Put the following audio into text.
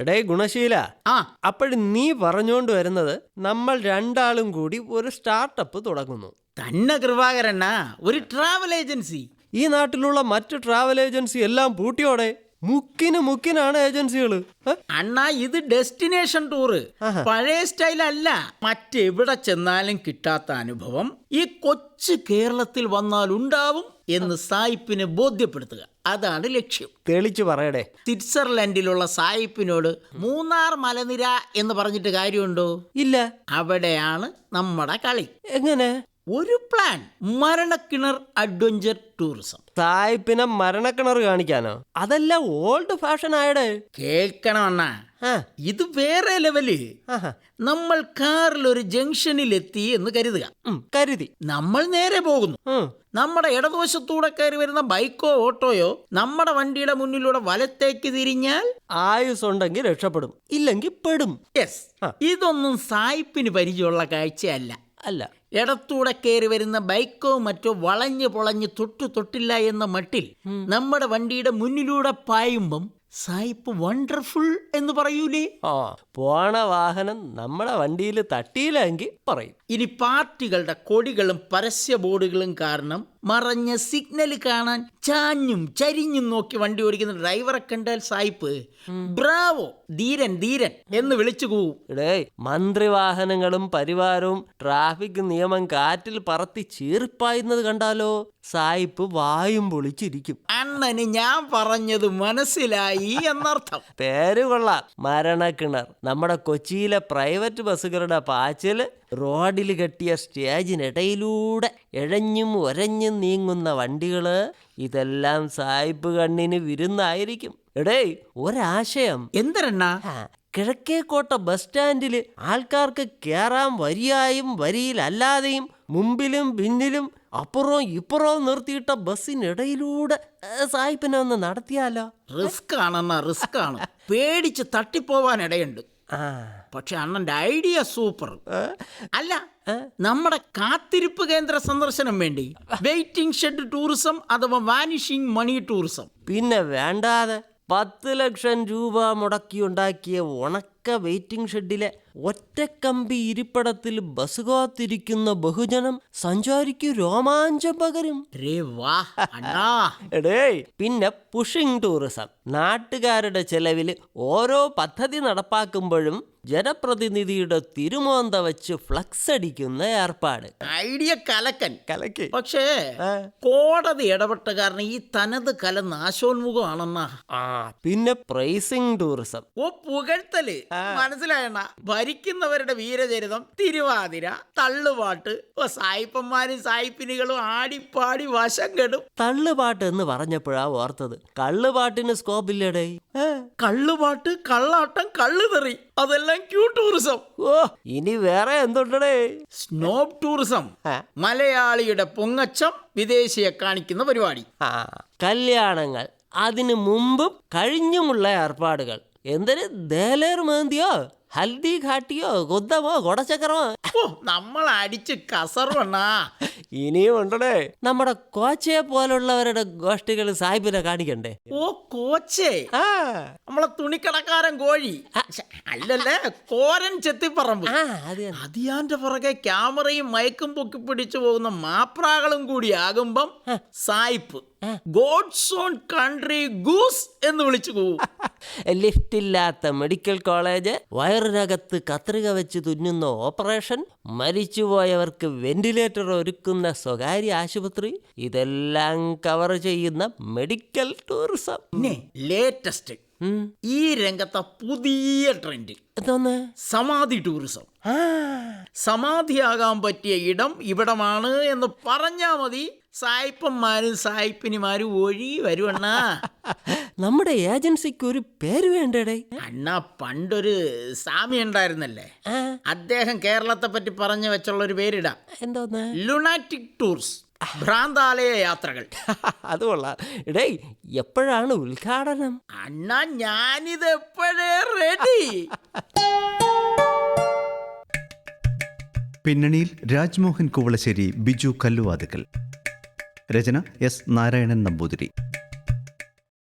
എടേ ഗുണശീല ആ. അപ്പോഴും നീ പറഞ്ഞുകൊണ്ട് വരുന്നത് നമ്മൾ രണ്ടാളും കൂടി ഒരു സ്റ്റാർട്ടപ്പ് തുടങ്ങുന്നു. തന്നെ കൃപാകരണ്ണ ഒരു ട്രാവൽ ഏജൻസി ഈ നാട്ടിലുള്ള മറ്റു ട്രാവൽ ഏജൻസി എല്ലാം പൂട്ടിയോടെ? മുക്കിന് മുക്കിനാണ് ഏജൻസികൾ അണ്ണാ ഇത് ഡെസ്റ്റിനേഷൻ ടൂറ്. പഴയ സ്റ്റൈൽ അല്ല മറ്റെവിടെ ചെന്നാലും കിട്ടാത്ത അനുഭവം. ഈ കൊച്ചു കേരളത്തിൽ വന്നാൽ ഉണ്ടാവും എന്ന് സായിപ്പിനെ ബോധ്യപ്പെടുത്തുക. അതാണ് ലക്ഷ്യം. തെളിച്ചു പറയടേ. സ്വിറ്റ്സർലൻഡിലുള്ള സായിപ്പിനോട് മൂന്നാർ മലനിര എന്ന് പറഞ്ഞിട്ട് കാര്യമുണ്ടോ? ഇല്ല. അവിടെയാണ് നമ്മുടെ കളി. എങ്ങനെ? ഒരു പ്ലാൻ മരണക്കിണർ അഡ്വഞ്ചർ ടൂറിസം സായിപ്പിനെ മരണക്കിണർ കാണിക്കാനോ? അതല്ല ഓൾഡ് ഫാഷൻ ആയടേ. കേൾക്കണം അണ്ണാ. ഇത് വേറെ ലെവൽ നമ്മൾ കാറിൽ ഒരു ജംഗ്ഷനിൽ എത്തി എന്ന് കരുതുക. കരുതി. നമ്മൾ നേരെ പോകുന്നു. നമ്മുടെ ഇടതുവശത്തൂടെ കയറി വരുന്ന ബൈക്കോ ഓട്ടോയോ നമ്മുടെ വണ്ടിയുടെ മുന്നിലൂടെ വലത്തേക്ക് തിരിഞ്ഞാൽ ആയുസ് ഉണ്ടെങ്കിൽ രക്ഷപ്പെടും. ഇല്ലെങ്കിൽ പെടും. യെസ് ഇതൊന്നും സായിപ്പിന് പരിചയമുള്ള കാഴ്ചയല്ല. അല്ല. ഇടത്തൂടെ കയറി വരുന്ന ബൈക്കോ മറ്റോ വളഞ്ഞു പൊളഞ്ഞ് തൊട്ടു തൊട്ടില്ല എന്ന മട്ടിൽ നമ്മുടെ വണ്ടിയുടെ മുന്നിലൂടെ പായുമ്പം സായിപ്പ് വണ്ടർഫുൾ എന്ന് പറയൂലേ? ആ പോണ വാഹനം നമ്മുടെ വണ്ടിയിൽ തട്ടിയില്ലെങ്കിൽ പറയും. ഇനി പാർട്ടികളുടെ കൊടികളും പരസ്യ ബോർഡുകളും കാരണം മറഞ്ഞ സിഗ്നൽ കാണാൻ ചാഞ്ഞും ചരിഞ്ഞും നോക്കി വണ്ടി ഓടിക്കുന്ന ഡ്രൈവറെ കണ്ടാൽ സായിപ്പ്. ബ്രാവോ ധീരൻ ധീരൻ എന്ന് വിളിച്ചു പോവും മന്ത്രി വാഹനങ്ങളും പരിവാരവും ട്രാഫിക് നിയമം കാറ്റിൽ പറത്തി ചീറിപ്പായുന്നത് കണ്ടാലോ? സായിപ്പ് വായും പൊളിച്ചിരിക്കും. അണ്ണന് ഞാൻ പറഞ്ഞത് മനസ്സിലായി എന്നർത്ഥം. പേര് കൊള്ളാം മരണക്കിണർ. നമ്മുടെ കൊച്ചിയിലെ പ്രൈവറ്റ് ബസ്സുകളുടെ പാച്ചിൽ റോഡിൽ കെട്ടിയ സ്റ്റേജിനിടയിലൂടെ ഇഴഞ്ഞും ഒരഞ്ഞും നീങ്ങുന്ന വണ്ടികൾ ഇതെല്ലാം സായിപ്പ് കണ്ണിന് വിരുന്നായിരിക്കും. എടേ ഒരാശയം. എന്തരണ്ണ? കിഴക്കേക്കോട്ട ബസ് സ്റ്റാൻഡിൽ ആൾക്കാർക്ക് കയറാൻ വരിയായും വരിയിലല്ലാതെയും മുമ്പിലും പിന്നിലും അപ്പുറവും ഇപ്പുറവും നിർത്തിയിട്ട ബസ്സിനിടയിലൂടെ സായിപ്പിനെ ഒന്ന് നടത്തിയാലോ? റിസ്ക് ആണെന്ന റിസ്ക് ആണ് പേടിച്ച് തട്ടിപ്പോവാൻ ഇടയുണ്ട്. പക്ഷെ അണ്ണന്റെ ഐഡിയ സൂപ്പർ. അല്ല നമ്മുടെ കാത്തിരിപ്പ് കേന്ദ്ര സന്ദർശനം വേണ്ടി വെയിറ്റിംഗ് ഷെഡ് ടൂറിസം അഥവാ വാനിഷിംഗ് മണി ടൂറിസം. പിന്നെ വേണ്ടാതെ പത്ത് ലക്ഷം രൂപ മുടക്കി ഉണ്ടാക്കിയ ഉണക്ക വെയിറ്റിംഗ് ഷെഡിലെ ഒറ്റക്കമ്പി ഇരിപ്പടത്തിൽ ബസ് കാത്തിരിക്കുന്ന ബഹുജനം സഞ്ചാരിക്ക് രോമാഞ്ചം പകരും. പിന്നെ പുഷിംഗ് ടൂറിസം നാട്ടുകാരുടെ ചെലവിൽ ഓരോ പദ്ധതി നടപ്പാക്കുമ്പോഴും ജനപ്രതിനിധിയുടെ തിരുമോന്ത വെച്ച് ഫ്ലക്സ് അടിക്കുന്ന ഏർപ്പാട്. ഐഡിയ കലക്കൻ. കലക്ക്. പക്ഷേ കോടതി ഇടപെട്ട കാരണം ഈ തനത് കല നാശോന്മുഖമാണെന്നാ. ആ പിന്നെ പ്രൈസിംഗ് ടൂറിസം ഓ പുകഴ്ത്തൽ. മനസ്സിലായണ്ണ? ഭരിക്കുന്നവരുടെ വീരചരിതം തിരുവാതിര തള്ളുപാട്ട്. ഓ സായിപ്പന്മാരും സായിപ്പിനികളും ആടിപ്പാടി വശം കെടും. തള്ളുപാട്ട് എന്ന് പറഞ്ഞപ്പോഴാ ഓർത്തത്. കള്ളുപാട്ടിന് സ്കോപ്പ് ഇല്ലടേ. കള്ളുപാട്ട് കള്ളാട്ടം കള്ളുതെറി. അതെല്ലാം ക്യൂ ടൂറിസം ഓ ഇനി വേറെ എന്തുണ്ടടേ? സ്നോബ് ടൂറിസം മലയാളിയുടെ പൊങ്ങച്ചം വിദേശിയെ കാണിക്കുന്ന പരിപാടി. കല്യാണങ്ങൾ. അതിനു മുമ്പും കഴിഞ്ഞുമുള്ള ഏർപ്പാടുകൾ. എന്തിന് ദേലേർ മേന്തിയോ? ഹൽദി ഘാട്ടിയോ? ഗുദ്ധമോ കൊടച്ചക്രമോ നമ്മൾ അടിച്ച് കസറുവണ്ണാ ഇനിയും ഉണ്ടടേ. നമ്മുടെ കോച്ചയെ പോലുള്ളവരുടെ ഗോഷ്ടികൾ സാഹിബിനെ കാണിക്കണ്ടേ? ഓ കോച്ചേ. ആ. നമ്മളെ തുണിക്കടക്കാരൻ കോഴി. അല്ലല്ലേ കോരൻ ചെത്തിപ്പറമ്പ്. ആ അത് തന്നെ. അതിയാന്റെ പുറകെ ക്യാമറയും മയക്കും പൊക്കി പിടിച്ചു പോകുന്ന മാപ്രാകളും കൂടി ആകുമ്പം സായിപ്പ്. ഗോഡ്സ് ഓൺ കൺട്രി ഗൂസ് എന്ന് വിളിച്ചു പോവും. ലിഫ്റ്റില്ലാത്ത മെഡിക്കൽ കോളേജ് വയറിനകത്ത് കത്രിക വെച്ച് തുന്നുന്ന ഓപ്പറേഷൻ മരിച്ചുപോയവർക്ക് വെന്റിലേറ്റർ ഒരുക്കുന്ന സ്വകാര്യ ആശുപത്രി ഇതെല്ലാം കവർ ചെയ്യുന്ന മെഡിക്കൽ ടൂറിസം ലേറ്റസ്റ്റ് ഈ രംഗത്തെ പുതിയ ട്രെൻഡ് എന്തോന്ന് സമാധി ടൂറിസം സമാധിയാകാൻ പറ്റിയ ഇടം ഇവിടമാണ് എന്ന് പറഞ്ഞാ മതി. സായിപ്പന്മാരും സായിപ്പിനിമാരും ഒഴി വരുവണ്ണ. നമ്മുടെ ഏജൻസിക്ക് ഒരു പേര് വേണ്ടടേ. അണ്ണ പണ്ടൊരു സ്വാമി ഉണ്ടായിരുന്നല്ലേ? അദ്ദേഹം കേരളത്തെ പറ്റി പറഞ്ഞു വെച്ചുള്ള ഒരു പേരിടാ. എന്തോന്ന്? ലുണാറ്റിക് ടൂർസ് ഭ്രാന്താലയ യാത്രകൾ. അത് കൊള്ളാം. ഇടേ എപ്പോഴാണ് ഉദ്ഘാടനം? അണ്ണ ഞാനിത് എപ്പോഴേ റെഡി? പിന്നണിയിൽ രാജ്മോഹൻ കുവളശ്ശേരി ബിജു കല്ലുവാതുക്കൽ. രചന എസ് നാരായണൻ നമ്പൂതിരി